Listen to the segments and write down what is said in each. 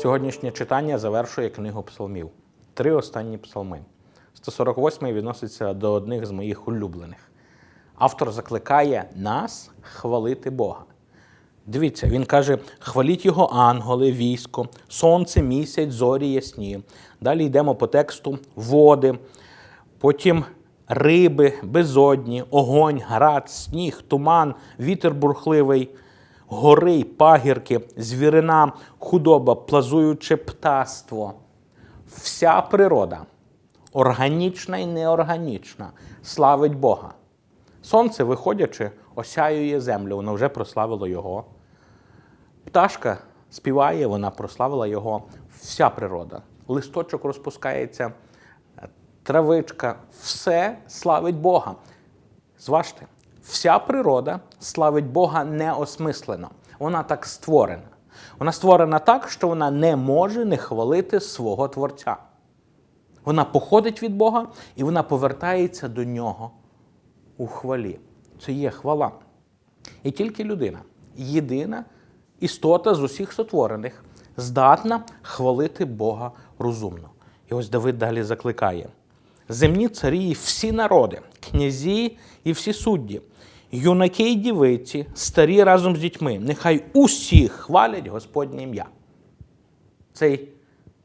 Сьогоднішнє читання завершує книгу псалмів. Три останні псалми. 148-й відноситься до одних з моїх улюблених. Автор закликає нас хвалити Бога. Дивіться, він каже: хваліть його ангели, військо, сонце, місяць, зорі ясні. Далі йдемо по тексту води, потім риби, безодні, огонь, град, сніг, туман, вітер бурхливий, гори, й пагірки, звірина, худоба, плазуюче птаство. Вся природа, органічна і неорганічна, славить Бога. Сонце, виходячи, осяює землю, воно вже прославило його. Пташка співає, вона прославила його. Вся природа. Листочок розпускається, травичка, все славить Бога. Зважте, вся природа славить Бога неосмислено. Вона так створена. Вона створена так, що вона не може не хвалити свого Творця. Вона походить від Бога і вона повертається до нього у хвалі. Це є хвала. І тільки людина, єдина істота з усіх сотворених, здатна хвалити Бога розумно. І ось Давид далі закликає: земні царі всі народи, князі і всі судді, юнаки й дівиці, старі разом з дітьми, нехай усі хвалять Господнє ім'я. Цей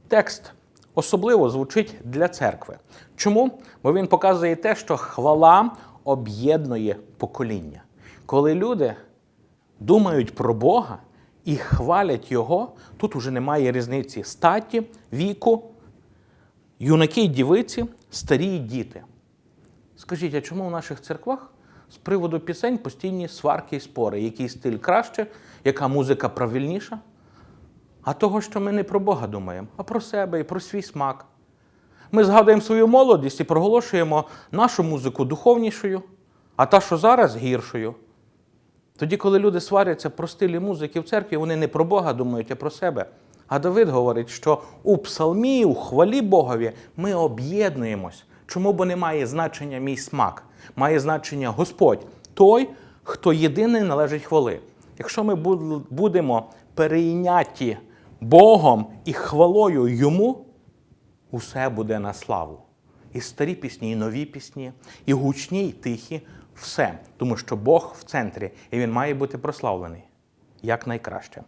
текст особливо звучить для церкви. Чому? Бо він показує те, що хвала об'єднує покоління. Коли люди думають про Бога і хвалять Його, тут уже немає різниці статі, віку, юнаки й дівиці, старі й діти. Скажіть, а чому в наших церквах з приводу пісень постійні сварки і спори? Який стиль краще, яка музика правильніша? А того, що ми не про Бога думаємо, а про себе і про свій смак. Ми згадуємо свою молодість і проголошуємо нашу музику духовнішою, а та, що зараз, гіршою. Тоді, коли люди сваряться про стилі музики в церкві, вони не про Бога думають, а про себе. А Давид говорить, що у псалмі, у хвалі Богові ми об'єднуємось. Чому бо не має значення мій смак? Має значення Господь, той, хто єдиний належить хвали. Якщо ми будемо перейняті Богом і хвалою Йому, усе буде на славу. І старі пісні, і нові пісні, і гучні, і тихі все. Тому що Бог в центрі, і він має бути прославлений як найкраще.